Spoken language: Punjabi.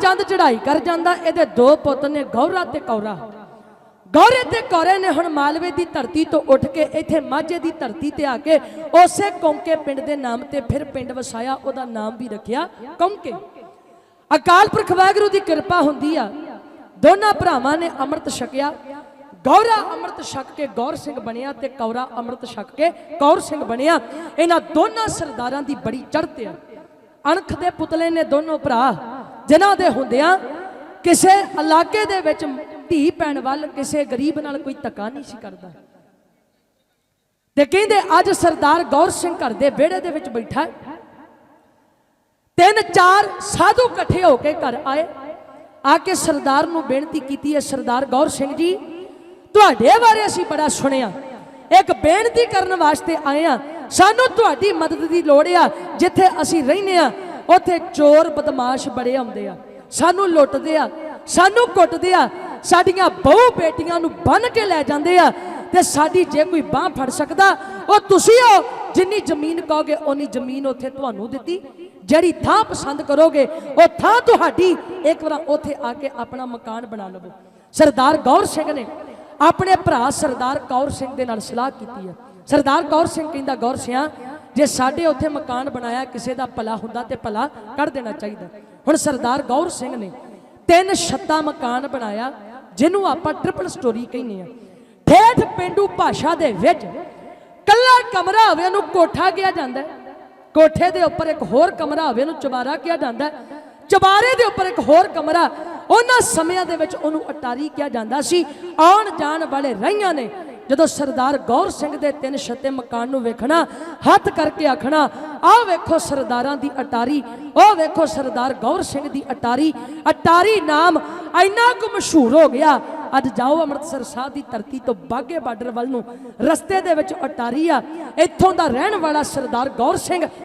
ਚੰਦ ਚੜਾਈ ਕਰ ਜਾਂਦਾ, ਇਹਦੇ ਦੋ ਪੁੱਤ ਨੇ ਗੌਰਾ ਤੇ ਕੌਰਾ। ਗੌਰੇ ਤੇ ਕੌਰੇ ਨੇ ਹੁਣ ਮਾਲਵੇ ਦੀ ਧਰਤੀ ਤੋਂ ਉੱਠ ਕੇ ਇੱਥੇ ਮਾਝੇ ਦੀ ਧਰਤੀ ਤੇ ਆ ਕੇ ਉਸੇ ਕੌਂਕੇ ਪਿੰਡ ਦੇ ਨਾਮ ਤੇ ਫਿਰ ਪਿੰਡ ਵਸਾਇਆ, ਉਹਦਾ ਨਾਮ ਵੀ ਰੱਖਿਆ, ਕੌਂਕੇ। ਅਕਾਲ ਪੁਰਖ ਵਾਹਿਗੁਰੂ ਦੀ ਕਿਰਪਾ ਹੁੰਦੀ ਆ। ਦੋਨਾਂ ਭਰਾਵਾਂ ਨੇ ਅੰਮ੍ਰਿਤ ਛਕਿਆ। ਗੌਰਾ ਅੰਮ੍ਰਿਤ ਛਕ ਕੇ ਗੌਰ ਸਿੰਘ ਬਣਿਆ ਤੇ ਕੌਰਾ ਅੰਮ੍ਰਿਤ ਛਕ ਕੇ ਕੌਰ ਸਿੰਘ ਬਣਿਆ। ਇਹਨਾਂ ਦੋਨਾਂ ਸਰਦਾਰਾਂ ਦੀ ਬੜੀ ਚੜ੍ਹਤ ਆ। ਅਣਖ ਦੇ ਪੁਤਲੇ ਨੇ ਦੋਨੋਂ ਭਰਾ। ਜਿਨ੍ਹਾਂ ਦੇ ਹੁੰਦਿਆਂ ਕਿਸੇ ਇਲਾਕੇ ਦੇ ਵਿੱਚ ਧੀ ਪੈਣ ਵੱਲ ਕਿਸੇ ਗਰੀਬ ਨਾਲ ਕੋਈ ਧੱਕਾ ਨਹੀਂ ਸੀ ਕਰਦਾ। ਤੇ ਕਹਿੰਦੇ, ਅੱਜ ਸਰਦਾਰ ਗੌਰ ਸਿੰਘ ਘਰ ਦੇ ਵਿਹੜੇ ਦੇ ਵਿੱਚ ਬੈਠਾ ਤਿੰਨ ਚਾਰ ਸਾਧੂ ਇਕੱਠੇ ਹੋ ਕੇ ਘਰ ਆਏ। ਆ ਕੇ ਸਰਦਾਰ ਨੂੰ ਬੇਨਤੀ ਕੀਤੀ ਹੈ ਸਰਦਾਰ ਗੌਰ ਸਿੰਘ ਜੀ, ਤੁਹਾਡੇ ਬਾਰੇ ਅਸੀਂ ਬੜਾ ਸੁਣਿਆ। ਇੱਕ ਬੇਨਤੀ ਕਰਨ ਵਾਸਤੇ ਆਏ ਆ ਸਾਨੂੰ ਤੁਹਾਡੀ ਮਦਦ ਦੀ ਲੋੜ ਆ। ਜਿੱਥੇ ਅਸੀਂ ਰਹਿੰਦੇ ਆ ਉੱਥੇ ਚੋਰ ਬਦਮਾਸ਼ ਬੜੇ ਆਉਂਦੇ ਆ। ਸਾਨੂੰ ਲੁੱਟਦੇ ਆ, ਸਾਨੂੰ ਕੁੱਟਦੇ ਆ, ਸਾਡੀਆਂ ਬਹੁ ਬੇਟੀਆਂ ਨੂੰ ਬੰਨ ਕੇ ਲੈ ਜਾਂਦੇ ਆ ਤੇ ਸਾਡੀ ਜੇ ਕੋਈ ਬਾਹ ਫੜ ਸਕਦਾ, ਉਹ ਤੁਸੀਂ ਹੋ। ਜਿੰਨੀ ਜ਼ਮੀਨ ਕਹੋਗੇ ਉਨੀ ਜ਼ਮੀਨ ਉੱਥੇ ਤੁਹਾਨੂੰ ਦਿੱਤੀ। ਜਿਹੜੀ ਥਾਂ ਪਸੰਦ ਕਰੋਗੇ, ਉਹ ਥਾਂ ਤੁਹਾਡੀ। ਇੱਕ ਵਾਰ ਉੱਥੇ ਆ ਕੇ ਆਪਣਾ ਮਕਾਨ ਬਣਾ ਲਵੋ। ਸਰਦਾਰ ਗੌਰ ਸਿੰਘ ਨੇ ਆਪਣੇ ਭਰਾ ਸਰਦਾਰ ਕੌਰ ਸਿੰਘ ਦੇ ਨਾਲ ਸਲਾਹ ਕੀਤੀ ਹੈ ਸਰਦਾਰ ਕੌਰ ਸਿੰਘ ਕਹਿੰਦਾ, ਗੌਰ ਸਿਆ ਜੇ ਸਾਡੇ ਉੱਥੇ ਮਕਾਨ ਬਣਾਇਆ, ਕਿਸੇ ਦਾ ਭਲਾ ਹੁੰਦਾ ਤੇ ਭਲਾ ਕੱਢ ਦੇਣਾ ਚਾਹੀਦਾ। ਹੁਣ ਸਰਦਾਰ ਗੌਰ ਸਿੰਘ ਨੇ ਤਿੰਨ ਛੱਤਾ ਮਕਾਨ ਬਣਾਇਆ, ਜਿਹਨੂੰ ਆਪਾਂ ਟ੍ਰਿਪਲ ਸਟੋਰੀ ਕਹਿੰਦੇ ਆ ਠੇਠ ਪਿੰਡੂ ਭਾਸ਼ਾ ਦੇ ਵਿੱਚ ਕੱਲਾ ਕਮਰਾ ਹੋਵੇ ਉਹਨੂੰ ਕੋਠਾ ਕਿਹਾ ਜਾਂਦਾ ਕੋਠੇ ਦੇ ਉੱਪਰ ਇੱਕ ਹੋਰ ਕਮਰਾ ਹੋਵੇ ਉਹਨੂੰ ਚੁਬਾਰਾ ਕਿਹਾ ਜਾਂਦਾ ਹੈ। ਚੁਬਾਰੇ ਦੇ ਉੱਪਰ ਇੱਕ ਹੋਰ ਕਮਰਾ, ਉਹਨਾਂ ਸਮਿਆਂ ਦੇ ਵਿੱਚ ਉਹਨੂੰ ਅਟਾਰੀ ਕਿਹਾ ਜਾਂਦਾ ਸੀ। ਆਉਣ ਜਾਣ ਵਾਲੇ ਰਹੀਆਂ ਨੇ ਜਦੋਂ ਸਰਦਾਰ ਗੌਰ ਸਿੰਘ ਦੇ ਤਿੰਨ ਛੱਤੇ ਮਕਾਨ ਨੂੰ ਵੇਖਣਾ, ਹੱਥ ਕਰਕੇ ਆਖਣਾ, ਆਹ ਵੇਖੋ ਸਰਦਾਰਾਂ ਦੀ ਅਟਾਰੀ, ਉਹ ਵੇਖੋ ਸਰਦਾਰ ਗੌਰ ਸਿੰਘ ਦੀ ਅਟਾਰੀ ਅਟਾਰੀ ਨਾਮ ਇੰਨਾ ਕੁ ਮਸ਼ਹੂਰ ਹੋ ਗਿਆ। ਅੱਜ ਜਾਓ ਅੰਮ੍ਰਿਤਸਰ ਸਾਹਿਬ ਦੀ ਧਰਤੀ ਤੋਂ ਬਾਗੇ ਬਾਰਡਰ ਵੱਲ ਨੂੰ, ਰਸਤੇ ਦੇ ਵਿੱਚ ਅਟਾਰੀ ਆ, ਇੱਥੋਂ ਦਾ ਰਹਿਣ ਵਾਲਾ ਸਰਦਾਰ ਗੌਰ ਸਿੰਘ